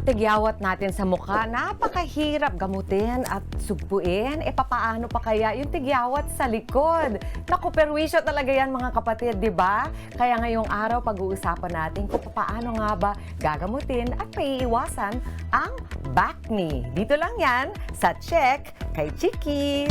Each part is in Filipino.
mga tigyawat natin sa mukha, napakahirap gamutin at sugpuin. E papaano pa kaya yung tigyawat sa likod? Naku, perwisyo talaga yan mga kapatid, di ba? Kaya ngayong araw pag-uusapan natin kung paano nga ba gagamutin at maiiwasan ang back knee. Dito lang yan sa Check kay Chiki.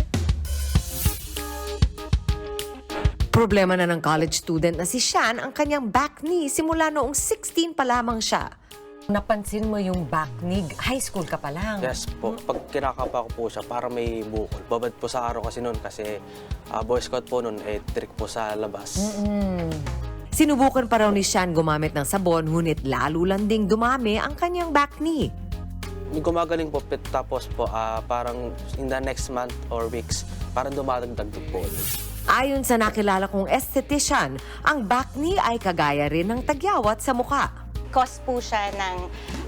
Problema na ng college student na si Shan ang kanyang back knee simula noong 16 pa lamang siya. Napansin mo yung back knee, high school ka pa lang. Yes po. Pag kinakapa ko po siya, para may bukol. Babad po sa araw kasi noon kasi ah, Boy Scout po noon, eh, trick po sa labas. Mm. Sinubukan pa raw ni Shan gumamit ng sabon, ngunit lalo lang ding dumami ang kanyang back knee. Gumagaling po, pit- tapos po ah, parang in the next month or weeks, parang dumadagdag po ulit. Ayon sa nakilala kong esthetician, ang back knee ay kagaya rin ng tagyawat sa mukha. Cause po siya ng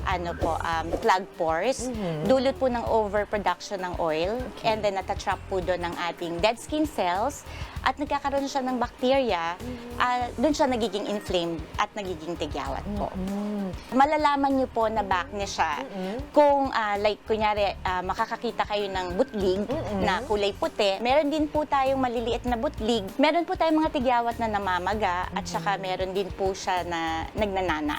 ano po um, plug pores, dulot po ng overproduction ng oil, and then natatrap po doon ng ating dead skin cells, at nagkakaroon siya ng bacteria, ah, doon siya nagiging inflamed at nagiging tigyawat po. Malalaman niyo po na back niya siya kung ah, like kunyari ah, makakakita kayo ng butlig na kulay puti. Meron din po tayong maliliit na butlig. Meron po tayong mga tigyawat na namamaga at saka meron din po siya na nagnanana.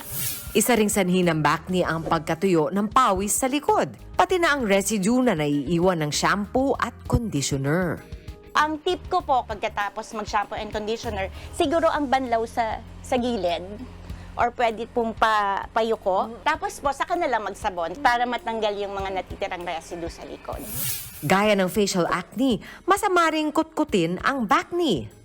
Isa ring sanhi ng back knee ang pagkatuyo ng pawis sa likod, pati na ang residue na naiiwan ng shampoo at conditioner. Ang tip ko po pagkatapos mag-shampoo and conditioner, siguro ang banlaw sa sa gilid or pwede pong pa, payuko. Tapos po, saka na lang magsabon para matanggal yung mga natitirang residue sa likod. Gaya ng facial acne, masama ring kutkutin ang back knee.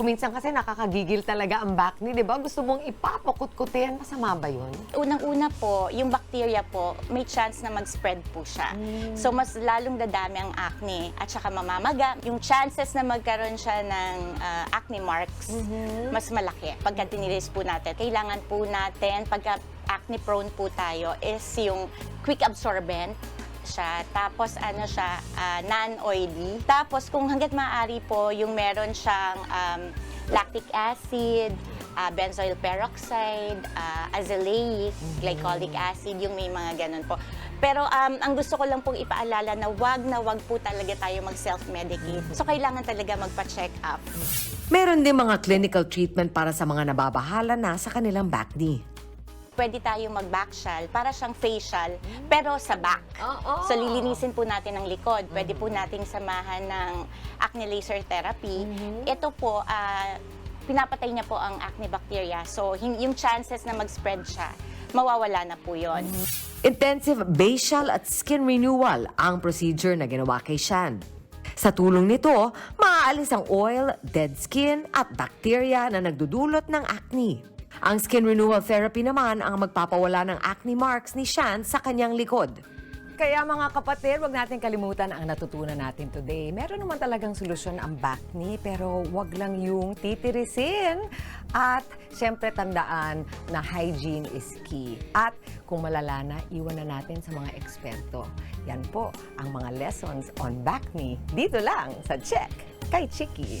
Kuminsan kasi nakakagigil talaga ang back knee, di ba? Gusto mong ipapakutkutin, masama ba yun? Unang-una po, yung bacteria po, may chance na mag-spread po siya. So, mas lalong dadami ang acne at saka mamamaga. Yung chances na magkaroon siya ng ah, acne marks, mas malaki. Pagka tiniris po natin, kailangan po natin, pagka acne prone po tayo, is yung quick absorbent siya. Tapos ano siya, ah, non-oily. Tapos kung hanggat maaari po, yung meron siyang um, lactic acid, ah, benzoyl peroxide, ah, azelaic, glycolic acid, yung may mga ganun po. Pero um, ang gusto ko lang pong ipaalala na wag na wag po talaga tayo mag-self-medicate. So kailangan talaga magpa-check up. Meron din mga clinical treatment para sa mga nababahala na sa kanilang back knee. Pwede tayong mag-backshal para siyang facial, pero sa back. Oo. So lilinisin po natin ang likod. Pwede po nating samahan ng acne laser therapy. Ito po, ah, pinapatay niya po ang acne bacteria. So hin- yung chances na mag-spread siya, mawawala na po yon. Intensive facial at skin renewal ang procedure na ginawa kay Shan. Sa tulong nito, maaalis ang oil, dead skin at bacteria na nagdudulot ng acne. Ang skin renewal therapy naman ang magpapawala ng acne marks ni Shan sa kanyang likod. Kaya mga kapatid, wag natin kalimutan ang natutunan natin today. Meron naman talagang solusyon ang back pero wag lang yung titirisin. At syempre tandaan na hygiene is key. At kung malala na, iwan na natin sa mga eksperto. Yan po ang mga lessons on back dito lang sa Check kay Chiki.